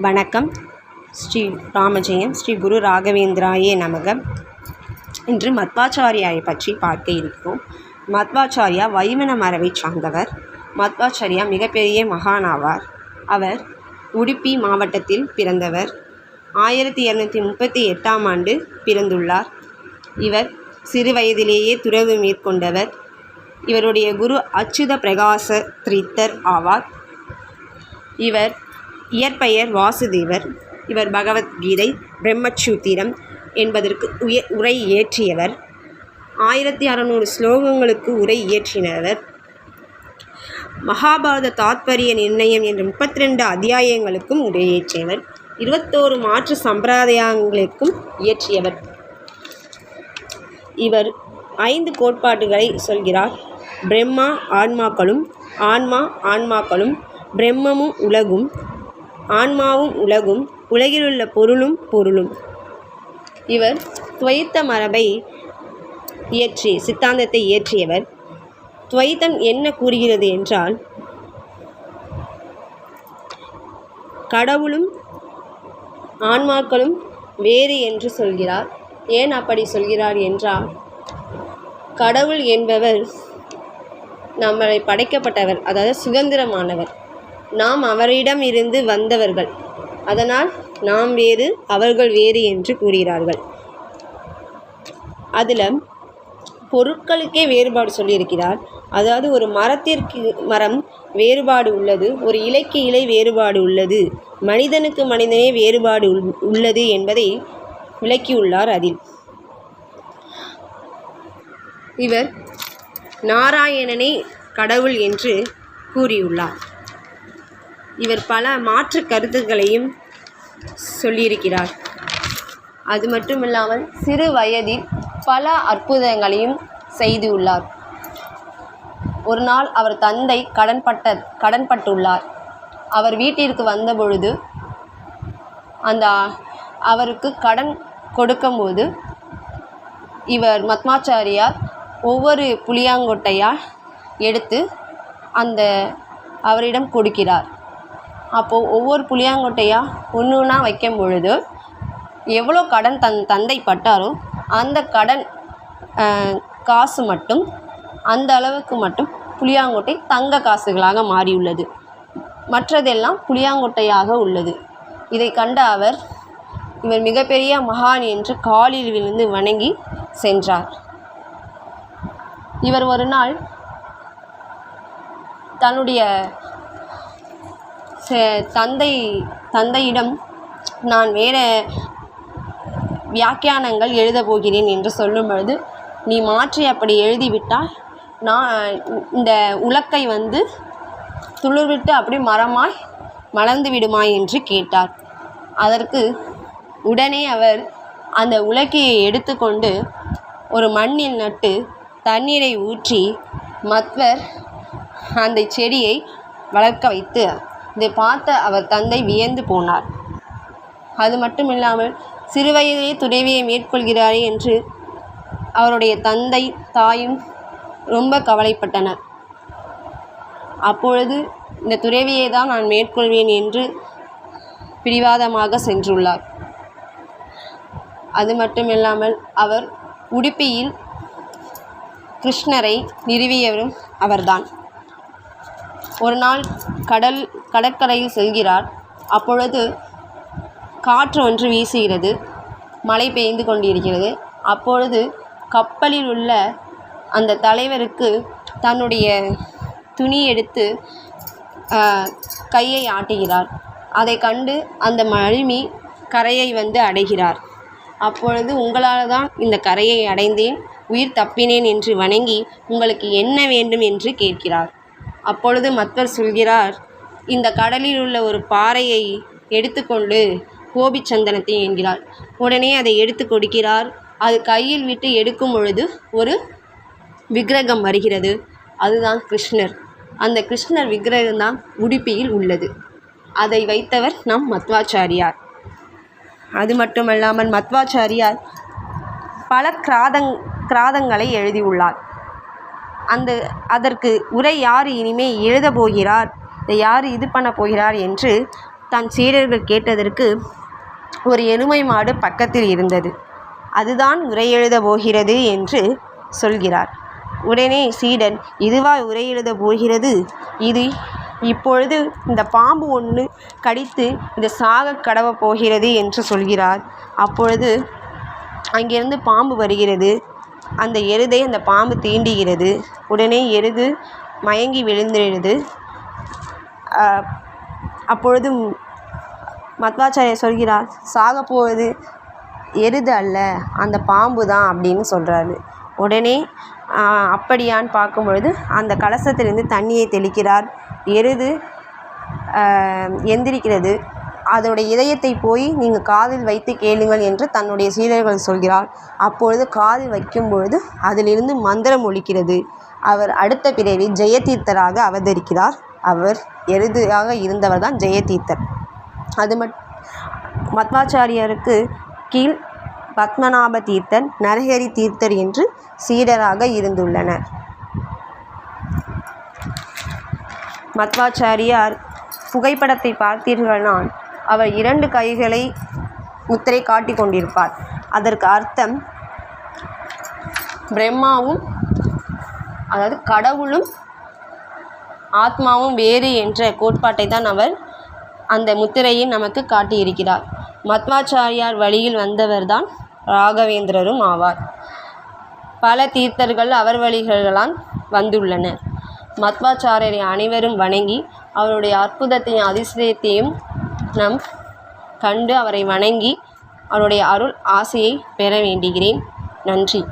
வணக்கம். ஸ்ரீ ராமஜெயம் ஸ்ரீ குரு ராகவேந்திராயே நமக. இன்று மத்வாச்சாரியாரை பற்றி பார்க்க இருக்கிறோம். மத்வாச்சாரியா வைமன மரபை சார்ந்தவர். மத்வாச்சாரியா மிகப்பெரிய மகானாவார் அவர் உடுப்பி மாவட்டத்தில் பிறந்தவர். ஆயிரத்தி இரநூத்தி முப்பத்தி எட்டாம் ஆண்டு பிறந்துள்ளார். இவர் சிறு வயதிலேயே துறவு மேற்கொண்டவர். இவருடைய குரு அச்சுத பிரகாச திரித்தர் ஆவார். இவர் இயற்பெயர் வாசுதேவர். இவர் பகவத்கீதை பிரம்மசூத்திரம் என்பதற்கு உய உரை இயற்றியவர். ஆயிரத்தி அறநூறு ஸ்லோகங்களுக்கு உரை இயற்றினவர். மகாபாரத தாத்பரிய நிர்ணயம் என்ற முப்பத்தி ரெண்டு அத்தியாயங்களுக்கும் உரையேற்றியவர். இருபத்தோரு மாற்று சம்பிரதாயங்களுக்கும் இயற்றியவர். இவர் ஐந்து கோட்பாடுகளை சொல்கிறார். பிரம்மா ஆன்மாக்களும் ஆன்மா ஆன்மாக்களும் பிரம்மமும் உலகும் ஆன்மாவும் உலகும் உலகிலுள்ள பொருளும் பொருளும். இவர் துவைத்த மரபை இயற்றி சித்தாந்தத்தை இயற்றியவர். துவைத்தம் என்ன கூறுகிறது என்றால் கடவுளும் ஆன்மாக்களும் வேறு என்று சொல்கிறார். ஏன் அப்படி சொல்கிறார் என்றால் கடவுள் என்பவர் நம்மளை படைக்கப்பட்டவர் அதாவது சுதந்திரமானவர். நாம் அவரிடம் இருந்து வந்தவர்கள். அதனால் நாம் வேறு அவர்கள் வேறு என்று கூறுகிறார்கள். அதில் பொருட்களுக்கே வேறுபாடு சொல்லியிருக்கிறார். அதாவது ஒரு மரத்திற்கு மரம் வேறுபாடு உள்ளது ஒரு இலைக்கு இலை வேறுபாடு உள்ளது மனிதனுக்கு மனிதனே வேறுபாடு உள்- உள்ளது என்பதை விளக்கியுள்ளார் அதில். இவர் நாராயணனே கடவுள் என்று கூறியுள்ளார். இவர் பல மாற்று கருத்துக்களையும் சொல்லியிருக்கிறார். அது மட்டும் இல்லாமல் சிறு வயதில் பல அற்புதங்களையும் செய்துள்ளார் ஒரு நாள் அவர் தந்தை கடன்பட்ட கடன்பட்டுள்ளார் அவர் வீட்டிற்கு வந்தபொழுது அந்த அவருக்கு கடன் கொடுக்கும்போது இவர் மத்மாச்சாரியார் ஒவ்வொரு புளியாங்கொட்டையாக எடுத்து அந்த அவரிடம் கொடுக்கிறார். அப்போது ஒவ்வொரு புளியாங்கொட்டையாக ஒன்று ஒன்றா வைக்கும் பொழுது எவ்வளோ கடன் தன் தந்தை பட்டாரோ அந்த கடன் காசு மட்டும் அந்த அளவுக்கு மட்டும் புளியாங்கொட்டை தங்க காசுகளாக மாறியுள்ளது. மற்றதெல்லாம் புளியாங்கொட்டையாக உள்ளது. இதை கண்ட அவர் இவர் மிகப்பெரிய மகான் என்று காலில் விழுந்து வணங்கி சென்றார். இவர் ஒரு நாள் தன்னுடைய தந்தை தந்தையிடம் நான் வேறு வியாக்கியானங்கள் எழுதப் போகிறேன் என்று சொல்லும் பொழுது நீ மாற்றி அப்படி எழுதிவிட்டால் நான் இந்த உலக்கை வந்து துளிர்விட்டு அப்படி மரமாய் மலர்ந்து விடுமா என்று கேட்டார். அதற்கு உடனே அவர் அந்த உலக்கையை எடுத்துக்கொண்டு ஒரு மண்ணில் நட்டு தண்ணீரை ஊற்றி மத்வர் அந்த செடியை வளர்க்க வைத்து இதை பார்த்த அவர் தந்தை வியந்து போனார். அது மட்டும் இல்லாமல் சிறுவயதிலே துறவியை மேற்கொள்கிறாரே என்று அவருடைய தந்தை தாயும் ரொம்ப கவலைப்பட்டனர். அப்பொழுது இந்த துறவியை தான் நான் மேற்கொள்வேன் என்று பிடிவாதமாக சென்றுள்ளார். அது மட்டும் இல்லாமல் அவர் உடுப்பியில் கிருஷ்ணரை நிறுவியவரும் அவர்தான். ஒரு நாள் கடல் கடற்கரையில் செல்கிறார். அப்பொழுது காற்று ஒன்று வீசுகிறது. மழை பெய்து கொண்டிருக்கிறது. அப்பொழுது கப்பலில் உள்ள அந்த தலைவருக்கு தன்னுடைய துணி எடுத்து கையை ஆட்டுகிறார். அதை கண்டு அந்த மழுமி கரையை வந்து அடைகிறார். அப்பொழுது உங்களால் தான் இந்த கரையை அடைந்தேன் உயிர் தப்பினேன் என்று வணங்கி உங்களுக்கு என்ன வேண்டும் என்று கேட்கிறார். அப்பொழுது மத்தர் சொல்கிறார் இந்த கடலில் உள்ள ஒரு பாறையை எடுத்துக்கொண்டு கோபிச்சந்தனத்தை என்கிறார் உடனே அதை எடுத்து கொடுக்கிறார். அது கையில் விட்டு எடுக்கும் பொழுது ஒரு விக்கிரகம் வருகிறது. அதுதான் கிருஷ்ணர். அந்த கிருஷ்ணர் விக்கிரகம் தான் உடுப்பியில் உள்ளது. அதை வைத்தவர் நம் மத்வாச்சாரியார். அது மட்டுமல்லாமல் மத்வாச்சாரியார் பல கிராதங் கிராதங்களை எழுதியுள்ளார். அந்த அதற்கு உரை யார் இனிமே எழுத போகிறார்? இதை யார் இது பண்ண போகிறார் என்று தன் சீடர்கள் கேட்டதற்கு ஒரு எருமை மாடு பக்கத்தில் இருந்தது. அதுதான் உரை எழுதப் போகிறது என்று சொல்கிறார். உடனே சீடன் இதுவா உரை எழுதப் போகிறது? இது இப்பொழுது இந்த பாம்பு ஒன்று கடித்து இந்த சாக கடவ போகிறது என்று சொல்கிறார். அப்பொழுது அங்கிருந்து பாம்பு வருகிறது. அந்த எருதை அந்த பாம்பு தீண்டுகிறது. உடனே எருது மயங்கி விழுந்துடுது அப்பொழுது மத்வாச்சாரியர் சொல்கிறார் சாக போவது எருது அல்ல அந்த பாம்பு தான் அப்படின்னு சொல்கிறாரு உடனே அப்படியான்னு பார்க்கும் பொழுது அந்த கலசத்திலிருந்து தண்ணியை தெளிக்கிறார். எருது எந்திரிக்கிறது. அதோட இதயத்தை போய் நீங்கள் காதில் வைத்து கேளுங்கள் என்று தன்னுடைய சீடர்கள் சொல்கிறார். அப்பொழுது காதில் வைக்கும் பொழுது அதிலிருந்து மந்திரம் ஒலிக்கிறது. அவர் அடுத்த பிறவி ஜெயதீர்த்தராக அவதரிக்கிறார். அவர் எருதாக இருந்தவர் தான் ஜெயதீர்த்தர் அது மட் மத்வாச்சாரியருக்கு கீழ் பத்மநாப தீர்த்தர் நரஹரி தீர்த்தர் என்று சீடராக இருந்துள்ளனர். மத்வாச்சாரியார் புகைப்படத்தை பார்த்தீர்களானால் அவர் இரண்டு கைகளை முத்திரை காட்டி கொண்டிருப்பார். அதற்கு அர்த்தம் பிரம்மாவும் அதாவது கடவுளும் ஆத்மாவும் வேறு என்ற கோட்பாட்டை தான் அவர் அந்த முத்திரையை நமக்கு காட்டியிருக்கிறார். மத்வாச்சாரியார் வழியில் வந்தவர்தான் ராகவேந்திரரும் ஆவார். பல தீர்த்தர்கள் அவர் வழிகளால் வந்துள்ளனர். மத்வாச்சாரியரை அனைவரும் வணங்கி அவருடைய அற்புதத்தையும் அதிசயத்தையும் நம் கண்டு அவரை வணங்கி அவருடைய அருள் ஆசையை பெற வேண்டுகிறேன். நன்றி.